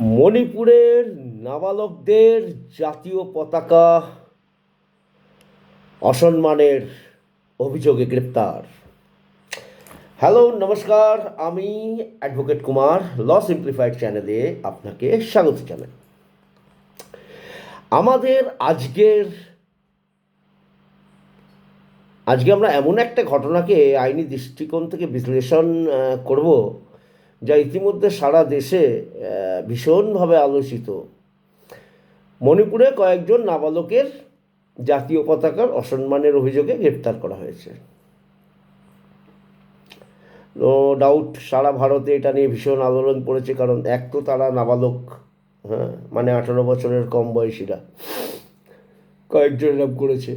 মণিপুরের নাবালকদের জাতীয় পতাকা অসম্মানের অভিযোগে গ্রেপ্তার। হ্যালো, নমস্কার, আমি অ্যাডভোকেট কুমার, ল সিম্পলিফাইড চ্যানেলে আপনাকে স্বাগত জানাই। আমাদের আজকের, আজকে আমরা এমন একটা ঘটনাকে আইনি দৃষ্টিকোণ থেকে বিশ্লেষণ করব যা ইতিমধ্যে সারা দেশে ভীষণভাবে আলোচিত। মণিপুরে কয়েকজন নাবালকের জাতীয় পতাকার অসম্মানের অভিযোগে গ্রেপ্তার করা হয়েছে। নো ডাউট, সারা ভারতে এটা নিয়ে ভীষণ আলোড়ন পড়েছে, কারণ এক তো তারা নাবালক হ্যাঁ মানে আঠারো বছরের কম বয়সীরা। কয়েকজন লাভ করেছে।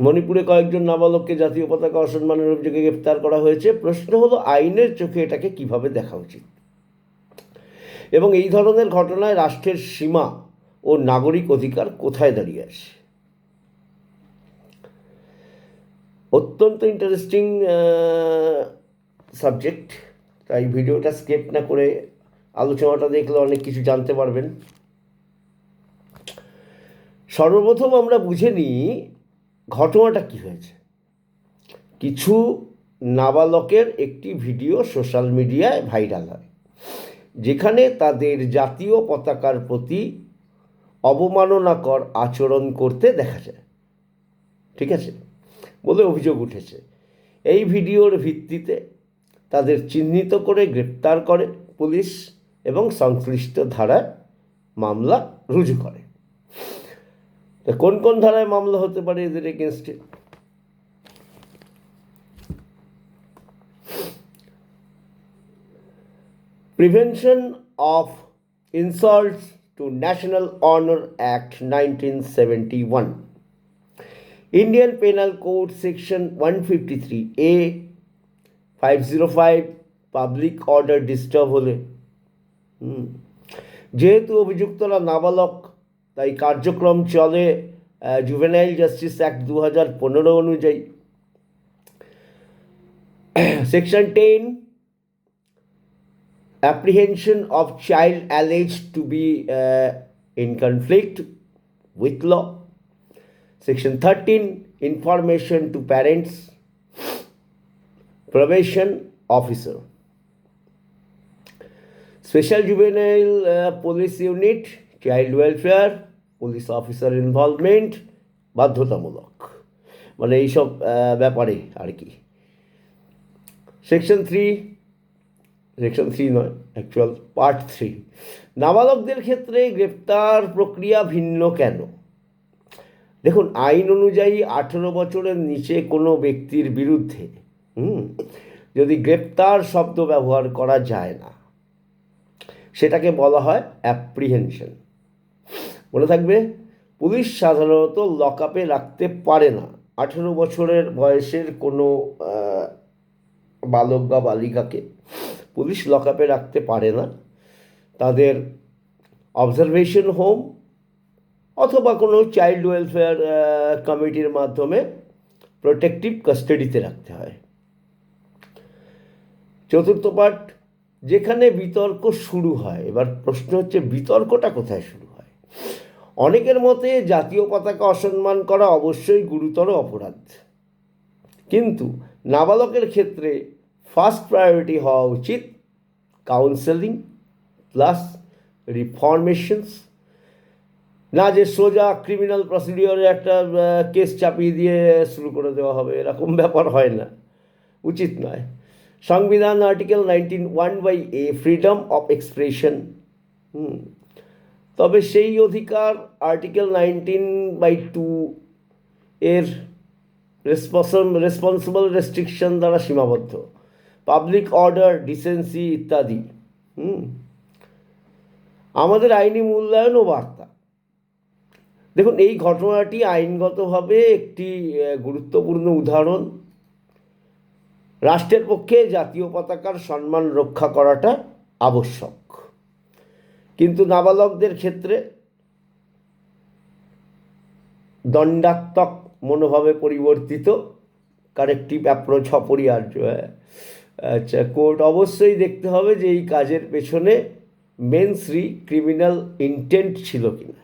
মণিপুরে কয়েকজন নাবালককে জাতীয় পতাকা অসম্মানের অভিযোগে গ্রেপ্তার করা হয়েছে। প্রশ্ন হলো, আইনের চোখে এটাকে কীভাবে দেখা উচিত? এবং এই ধরনের ঘটনায় রাষ্ট্রের সীমা ও নাগরিক অধিকার কোথায় দাঁড়িয়ে আছে? অত্যন্ত ইন্টারেস্টিং সাবজেক্ট তাই ভিডিওটা স্কেপ না করে আলোচনাটা দেখলে অনেক কিছু জানতে পারবেন। সর্বপ্রথম আমরা বুঝে নিই ঘটনাটা কী হয়েছে। কিছু নাবালকের একটি ভিডিও সোশ্যাল মিডিয়ায় ভাইরাল হয়। যেখানে তাদের জাতীয় পতাকার প্রতি অবমাননাকর আচরণ করতে দেখা যায়। ঠিক আছে? বলে অভিযোগ উঠেছে। এই ভিডিওর ভিত্তিতে তাদের চিহ্নিত করে গ্রেপ্তার করে পুলিশ এবং সংশ্লিষ্ট ধারায় মামলা রুজু করে। কোন কোন ধারায় মামলা হতে পারে এদের এগেনস্টে Prevention of Insults to National Honor Act 1971. Indian Penal Code Section 153A 505 public order disturb হলে। যেহেতু অভিযুক্তরা নাবালক, তাই কার্যক্রম চলে জুভেনাইল জাস্টিস অ্যাক্ট দু হাজার পনেরো অনুযায়ী। Section ten apprehension of child alleged to be uh, in conflict with law. Section 13 Information to parents, probation officer. Special Juvenile uh, Police Unit, Child Welfare, Police Officer Involvement, বাধ্যতামূলক মানে এইসব ব্যাপারে আর কি সেকশন থ্রি সেকশন থ্রি নয় actual part three নাবালকদের ক্ষেত্রে গ্রেপ্তার প্রক্রিয়া ভিন্ন কেন? দেখুন, আইন অনুযায়ী আঠেরো বছরের নিচে কোনো ব্যক্তির বিরুদ্ধে, হুম, যদি গ্রেপ্তার শব্দ ব্যবহার করা যায় না, সেটাকে বলা হয় অ্যাপ্রিহেনশন মনে থাকবে, পুলিশ সাধারণত লকআপে রাখতে পারে না। আঠেরো বছরের বয়সের কোনো বালক বা বালিকাকে পুলিশ লকআপে রাখতে পারে না। তাদের অবজারভেশন হোম অথবা কোনো চাইল্ড ওয়েলফেয়ার কমিটির মাধ্যমে প্রোটেক্টিভ কাস্টাডিতে রাখতে হয়। চতুর্থ পার্ট যেখানে বিতর্ক শুরু হয়। এবার প্রশ্ন হচ্ছে, বিতর্কটা কোথায় শুরু হয়? অনেকের মতে জাতীয় পতাকা অসম্মান করা অবশ্যই গুরুতর অপরাধ। কিন্তু নাবালকের ক্ষেত্রে ফার্স্ট প্রায়োরিটি হওয়া উচিত কাউন্সেলিং প্লাস রিফরমেশনস। না যে সোজা ক্রিমিনাল প্রসিডিওরে একটা কেস চাপিয়ে দিয়ে শুরু করে দেওয়া হবে, এরকম ব্যাপার হয় না। উচিত নয়। সংবিধান article nineteen one by A, freedom of expression. তবে সেই অধিকার আর্টিকেল নাইনটিন বাই টু এর রেসপন্সিবল রেস্ট্রিকশন দ্বারা সীমাবদ্ধ। পাবলিক অর্ডার ডিসেন্সি ইত্যাদি। হুম? আমাদের আইনি মূল্যায়ন ও বার্তা। দেখুন, এই ঘটনাটি আইনগতভাবে একটি গুরুত্বপূর্ণ উদাহরণ। রাষ্ট্রের পক্ষে জাতীয় পতাকার সম্মান রক্ষা করাটা আবশ্যক। কিন্তু নাবালকদের ক্ষেত্রে দণ্ডাত্মক মনোভাবে পরিবর্তিত কারেক্টিভ অ্যাপ্রোচ অপরিহার্য আচ্ছা কোর্ট অবশ্যই দেখতে হবে যে এই কাজের পেছনে মেনসরি ক্রিমিনাল ইন্টেন্ট ছিল কিনা।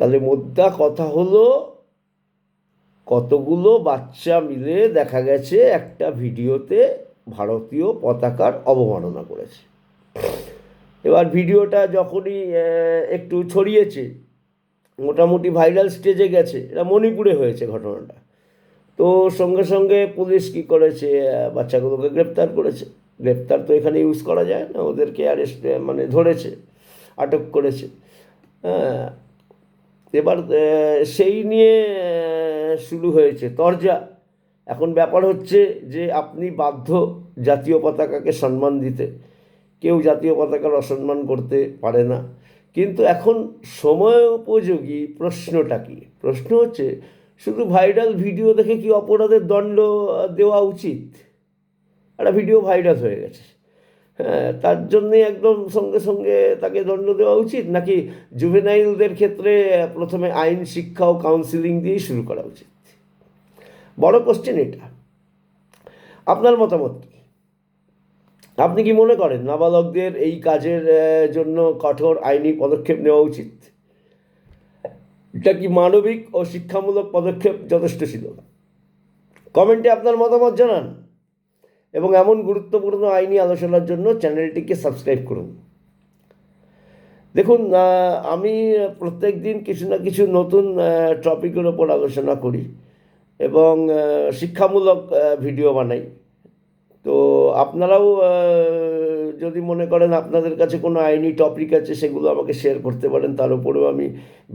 তাহলে মোদ্দা কথা হলো, কতগুলো বাচ্চা মিলে দেখা গেছে একটা ভিডিওতে ভারতীয় পতাকার অবমাননা করেছে। এবার ভিডিওটা যখনই একটু ছড়িয়েছে, মোটামুটি ভাইরাল স্টেজে গেছে, এটা মণিপুরে হয়েছে ঘটনাটা। তো সঙ্গে সঙ্গে পুলিশ কী করেছে? বাচ্চাগুলোকে গ্রেপ্তার করেছে। গ্রেপ্তার তো এখানে ইউজ করা যায় না, ওদেরকে অ্যারেস্ট মানে ধরেছে, আটক করেছে। হ্যাঁ এবার সেই নিয়ে শুরু হয়েছে তরজা। এখন ব্যাপার হচ্ছে যে আপনি বাধ্য জাতীয় পতাকাকে সম্মান দিতে, কেউ জাতীয় পতাকার অসম্মান করতে পারে না। কিন্তু এখন সময় উপযোগী প্রশ্নটা কি? প্রশ্ন হচ্ছে শুধু ভাইরাল ভিডিও দেখে কি অপরাধের দণ্ড দেওয়া উচিত? একটা ভিডিও ভাইরাল হয়ে গেছে। হ্যাঁ তার জন্যে একদম সঙ্গে সঙ্গে তাকে দণ্ড দেওয়া উচিত, নাকি জুভেনাইলদের ক্ষেত্রে প্রথমে আইন, শিক্ষা ও কাউন্সিলিং দিয়েই শুরু করা উচিত? বড় কোশ্চেন এটা। আপনার মতামত আপনি কি মনে করেন নাবালকদের এই কাজের জন্য কঠোর আইনি পদক্ষেপ নেওয়া উচিত? এটা কি মানবিক ও শিক্ষামূলক পদক্ষেপ যথেষ্ট ছিল? কমেন্টে আপনার মতামত জানান এবং এমন গুরুত্বপূর্ণ আইনি আলোচনার জন্য চ্যানেলটিকে সাবস্ক্রাইব করুন। দেখুন আমি প্রত্যেক দিন কিছু না কিছু নতুন টপিকের ওপর আলোচনা করি এবং শিক্ষামূলক ভিডিও বানাই। তো আপনারাও যদি মনে করেন আপনাদের কাছে কোনো আইনি টপিক আছে, সেগুলো আমাকে শেয়ার করতে পারেন, তার উপরেও আমি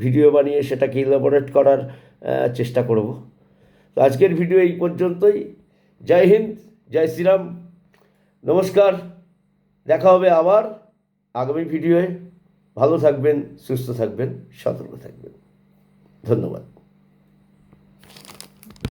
ভিডিও বানিয়ে সেটাকে ইলাবোরেট করার চেষ্টা করব। তো আজকের ভিডিও এই পর্যন্তই। জয় হিন্দ, জয় শ্রীরাম। নমস্কার। দেখা হবে আবার আগামী ভিডিওয়ে ভালো থাকবেন, সুস্থ থাকবেন, সতর্ক থাকবেন। ধন্যবাদ।